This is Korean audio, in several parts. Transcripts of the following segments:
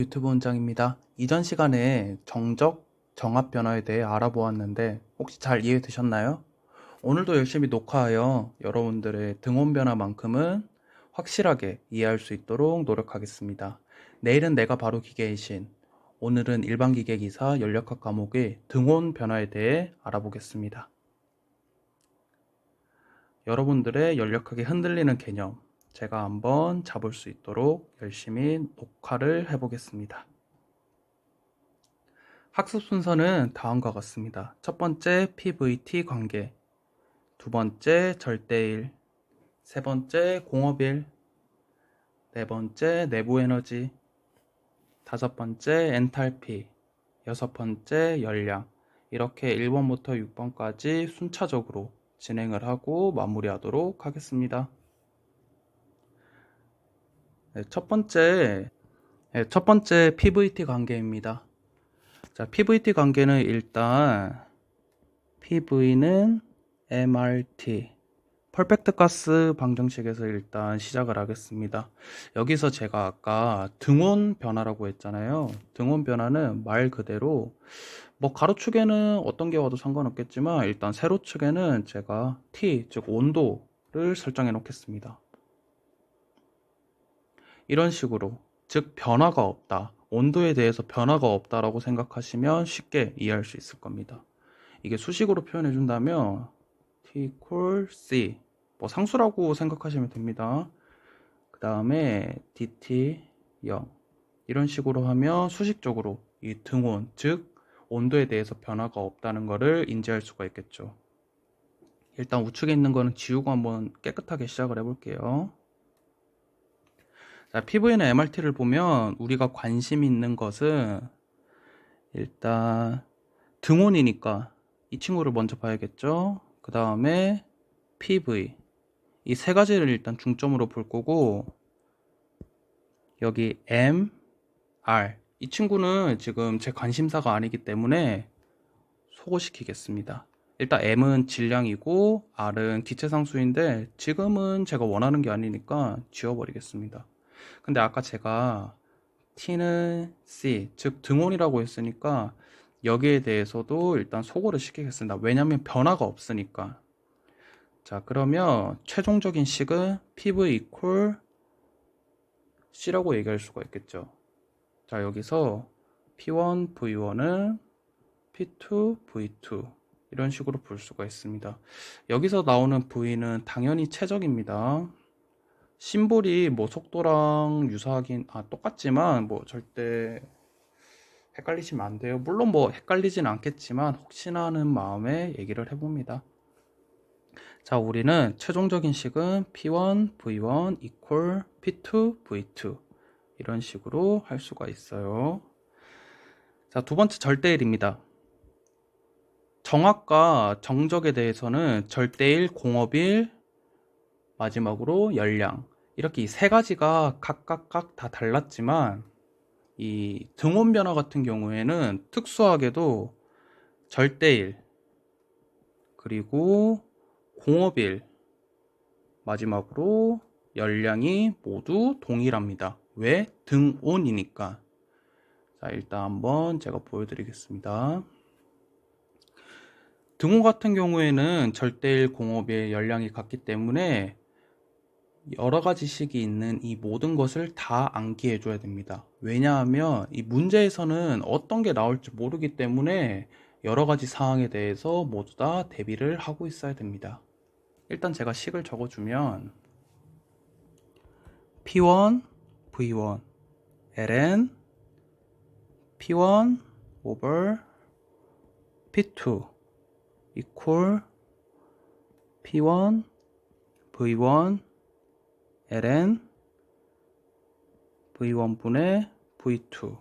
유튜브 원장입니다. 이전 시간에 정적, 정합 변화에 대해 알아보았는데 혹시 잘 이해되셨나요? 오늘도 열심히 녹화하여 여러분들의 등원 변화만큼은 확실하게 이해할 수 있도록 노력하겠습니다. 내일은 내가 바로 기계의 신, 오늘은 일반 기계 기사 연력학 과목의 등원 변화에 대해 알아보겠습니다. 여러분들의 연력학에 흔들리는 개념, 제가 한번 잡을 수 있도록 열심히 녹화를 해보겠습니다. 학습 순서는 다음과 같습니다. 첫 번째 PVT 관계, 두 번째 절대일, 세 번째 공업일, 네 번째 내부 에너지, 다섯 번째 엔탈피, 여섯 번째 열량, 이렇게 1번부터 6번까지 순차적으로 진행을 하고 마무리하도록 하겠습니다. 네, 첫 번째, 네, 첫 번째 PVT 관계입니다. 자, PVT 관계는 일단 PV는 MRT, 퍼펙트 가스 방정식에서 일단 시작을 하겠습니다. 여기서 제가 아까 등원 변화라고 했잖아요. 등원 변화는 말 그대로 뭐 가로축에는 어떤 게 와도 상관없겠지만 일단 세로축에는 제가 T, 즉 온도를 설정해 놓겠습니다. 이런 식으로 즉 변화가 없다. 온도에 대해서 변화가 없다라고 생각하시면 쉽게 이해할 수 있을 겁니다. 이게 수식으로 표현해 준다면 t equal c 뭐 상수라고 생각하시면 됩니다. 그 다음에 dt 0 이런 식으로 하면 수식적으로 이 등온 즉 온도에 대해서 변화가 없다는 것을 인지할 수가 있겠죠. 일단 우측에 있는 거는 지우고 한번 깨끗하게 시작을 해볼게요. 자, PV나 MRT를 보면 우리가 관심 있는 것은 일단 등온이니까 이 친구를 먼저 봐야겠죠. 그 다음에 PV 이 세 가지를 일단 중점으로 볼 거고 여기 M, R 이 친구는 지금 제 관심사가 아니기 때문에 소거시키겠습니다. 일단 M은 질량이고 R은 기체 상수인데 지금은 제가 원하는 게 아니니까 지워버리겠습니다. 근데 아까 제가 T는 C, 즉 등온이라고 했으니까 여기에 대해서도 일단 소거를 시키겠습니다. 왜냐하면 변화가 없으니까. 자, 그러면 최종적인 식은 PV equal C라고 얘기할 수가 있겠죠. 자, 여기서 P1, V1은 P2, V2 이런 식으로 볼 수가 있습니다. 여기서 나오는 V는 당연히 최적입니다. 심볼이 뭐 속도랑 유사하긴 아 똑같지만 뭐 절대 헷갈리시면 안 돼요. 물론 뭐 헷갈리진 않겠지만 혹시나 하는 마음에 얘기를 해봅니다. 자, 우리는 최종적인 식은 P1, V1 equal P2, V2 이런 식으로 할 수가 있어요. 자, 두 번째 절대일입니다. 정확과 정적에 대해서는 절대일, 공업일, 마지막으로 열량 이렇게 이 세 가지가 각각각 다 달랐지만 이 등원 변화 같은 경우에는 특수하게도 절대일 그리고 공업일 마지막으로 열량이 모두 동일합니다. 왜? 등온이니까. 자, 일단 한번 제가 보여드리겠습니다. 등온 같은 경우에는 절대일 공업의 열량이 같기 때문에 여러 가지 식이 있는 이 모든 것을 다 암기해 줘야 됩니다. 왜냐하면 이 문제에서는 어떤 게 나올지 모르기 때문에 여러 가지 상황에 대해서 모두 다 대비를 하고 있어야 됩니다. 일단 제가 식을 적어주면 P1, V1, ln P1 over P2 equal P1 V1 ln v1분의 v2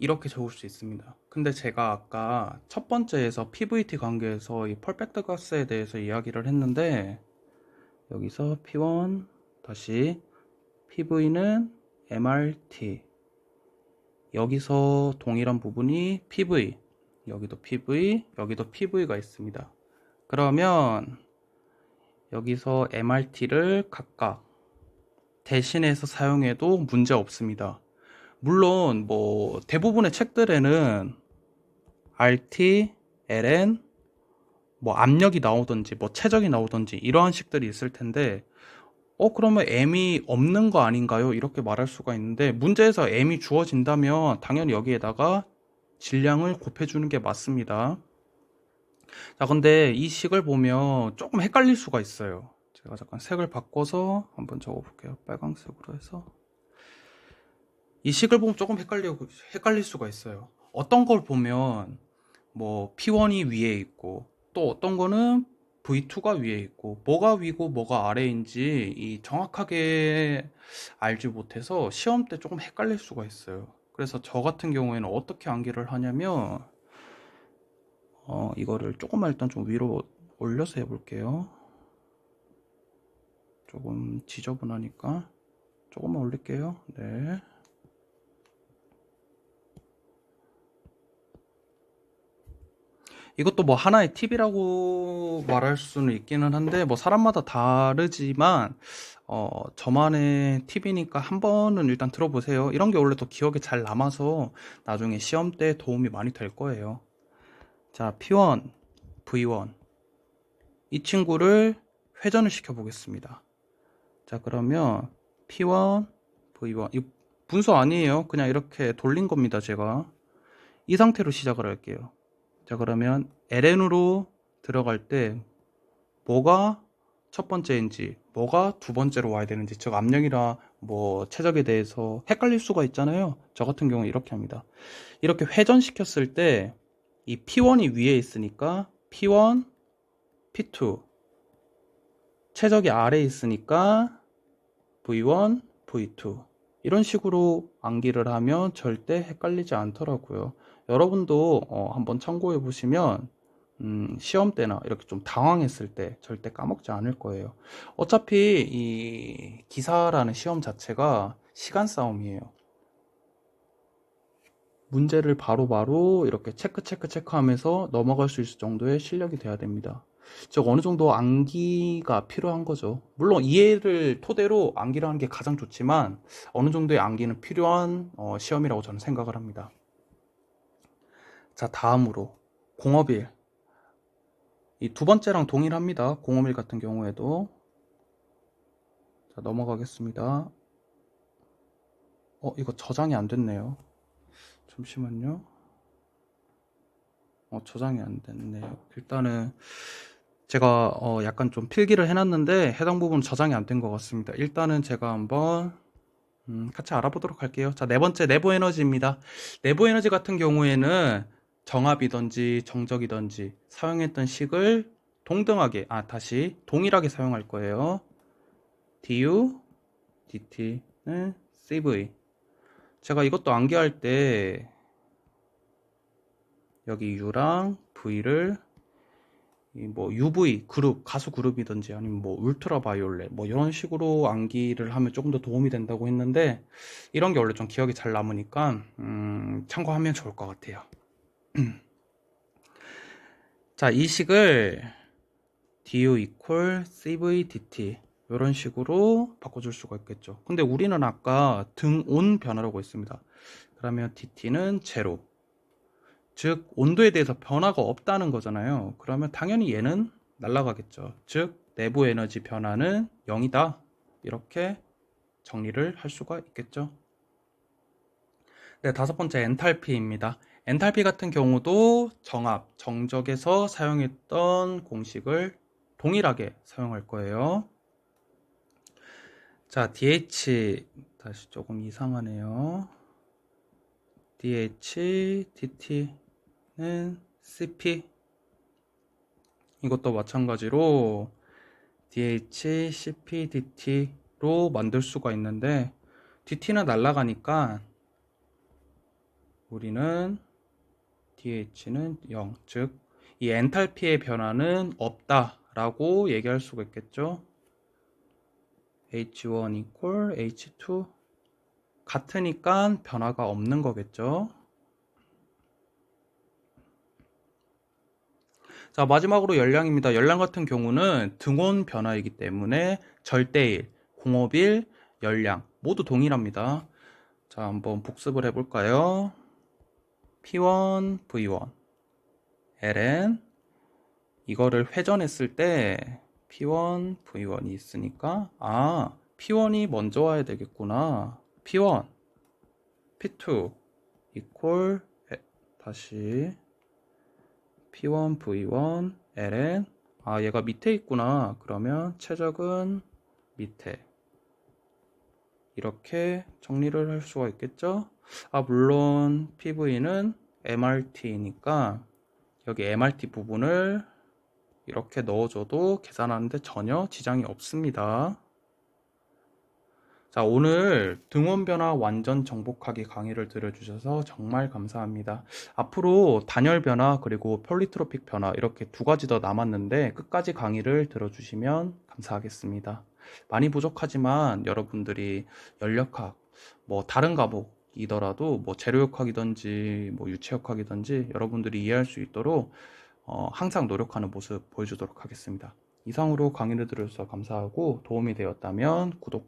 이렇게 적을 수 있습니다. 근데 제가 아까 첫 번째에서 PVT 관계에서 이 퍼펙트 가스에 대해서 이야기를 했는데 여기서 P1 다시 PV는 MRT 여기서 동일한 부분이 PV 여기도 PV 여기도 PV가 있습니다. 그러면 여기서 MRT를 각각 대신해서 사용해도 문제 없습니다. 물론 뭐 대부분의 책들에는 RT, LN, 뭐 압력이 나오든지 뭐 최적이 나오든지 이러한 식들이 있을 텐데 어 그러면 M이 없는 거 아닌가요? 이렇게 말할 수가 있는데 문제에서 M이 주어진다면 당연히 여기에다가 질량을 곱해주는 게 맞습니다. 자 근데 이 식을 보면 조금 헷갈릴 수가 있어요. 제가 잠깐 색을 바꿔서 한번 적어볼게요. 빨강색으로 해서 이 식을 보면 조금 헷갈려, 헷갈릴 수가 있어요. 어떤 걸 보면 뭐 P1이 위에 있고 또 어떤 거는 V2가 위에 있고 뭐가 위고 뭐가 아래인지 이 정확하게 알지 못해서 시험 때 조금 헷갈릴 수가 있어요. 그래서 저 같은 경우에는 어떻게 암기를 하냐면 어, 이거를 조금만 일단 좀 위로 올려서 해볼게요. 조금 지저분하니까 조금만 올릴게요. 네. 이것도 뭐 하나의 팁이라고 말할 수는 있기는 한데 뭐 사람마다 다르지만 어 저만의 팁이니까 한 번은 일단 들어보세요. 이런 게 원래 또 기억에 잘 남아서 나중에 시험 때 도움이 많이 될 거예요. 자, P1, V1 이 친구를 회전을 시켜 보겠습니다. 자, 그러면 P1, V1 이 분수 아니에요. 그냥 이렇게 돌린 겁니다, 제가. 이 상태로 시작을 할게요. 자, 그러면 LN으로 들어갈 때 뭐가 첫 번째인지, 뭐가 두 번째로 와야 되는지, 즉 압력이나 뭐 최적에 대해서 헷갈릴 수가 있잖아요. 저 같은 경우 이렇게 합니다. 이렇게 회전시켰을 때 이 P1이 위에 있으니까 P1, P2 최적이 아래에 있으니까 V1, V2 이런 식으로 암기를 하면 절대 헷갈리지 않더라고요. 여러분도 어, 한번 참고해 보시면 음, 시험 때나 이렇게 좀 당황했을 때 절대 까먹지 않을 거예요. 어차피 이 기사라는 시험 자체가 시간 싸움이에요. 문제를 바로 바로 이렇게 체크 체크 체크하면서 넘어갈 수 있을 정도의 실력이 돼야 됩니다. 즉 어느 정도 암기가 필요한 거죠. 물론 이해를 토대로 암기를 하는 게 가장 좋지만 어느 정도의 암기는 필요한 어, 시험이라고 저는 생각을 합니다. 자, 다음으로 공업일. 이 두 번째랑 동일합니다. 공업일 같은 경우에도. 자, 넘어가겠습니다. 어, 이거 저장이 안 됐네요. 잠시만요. 어, 저장이 안 됐네요. 일단은 제가 어, 약간 좀 필기를 해놨는데 해당 부분 저장이 안 된 것 같습니다. 일단은 제가 한번 음, 같이 알아보도록 할게요. 자, 네 번째 내부 에너지입니다. 내부 에너지 같은 경우에는 정압이든지 정적이든지 사용했던 식을 동등하게, 아, 다시 동일하게 사용할 거예요. du, dt는 cv. 제가 이것도 암기할 때 여기 u랑 v를 뭐 UV 그룹 가수 그룹이든지 아니면 뭐 울트라 바이올렛 뭐 이런 식으로 암기를 하면 조금 더 도움이 된다고 했는데 이런 게 원래 좀 기억이 잘 남으니까 음, 참고하면 좋을 것 같아요. 자, 이 식을 du equal cv dt 이런 식으로 바꿔줄 수가 있겠죠. 근데 우리는 아까 등 온 변화라고 했습니다. 그러면 dt는 제로. 즉 온도에 대해서 변화가 없다는 거잖아요. 그러면 당연히 얘는 날아가겠죠. 즉 내부 에너지 변화는 0이다. 이렇게 정리를 할 수가 있겠죠. 네, 다섯 번째 엔탈피입니다. 엔탈피 같은 경우도 정압, 정적에서 사용했던 공식을 동일하게 사용할 거예요. 자, DH 다시 조금 이상하네요. DH, DT는 CP 이것도 마찬가지로 DH, CP, DT로 만들 수가 있는데 DT는 날아가니까 우리는 DH는 0, 즉 이 엔탈피의 변화는 없다라고 얘기할 수가 있겠죠. H1 equal H2 같으니까 변화가 없는 거겠죠. 자, 마지막으로 열량입니다. 열량 같은 경우는 등온 변화이기 때문에 절대일, 공업일, 열량 모두 동일합니다. 자, 한번 복습을 해볼까요? P1, V1, ln 이거를 회전했을 때 P1, V1이 있으니까 아, P1이 먼저 와야 되겠구나. P1, P2 equal 에, 다시 P1, V1, ln 아, 얘가 밑에 있구나. 그러면 최적은 밑에 이렇게 정리를 할 수가 있겠죠? 아, 물론 PV는 MRT니까 여기 MRT 부분을 이렇게 넣어줘도 계산하는데 전혀 지장이 없습니다. 자, 오늘 등원 변화 완전 정복하기 강의를 들어주셔서 정말 감사합니다. 앞으로 단열 변화 그리고 폴리트로픽 변화 이렇게 두 가지 더 남았는데 끝까지 강의를 들어주시면 감사하겠습니다. 많이 부족하지만 여러분들이 연력학, 뭐 다른 과목이더라도 뭐 재료역학이든지 뭐 유체역학이든지 여러분들이 이해할 수 있도록 어, 항상 노력하는 모습 보여주도록 하겠습니다. 이상으로 강의를 들어주셔서 감사하고 도움이 되었다면 구독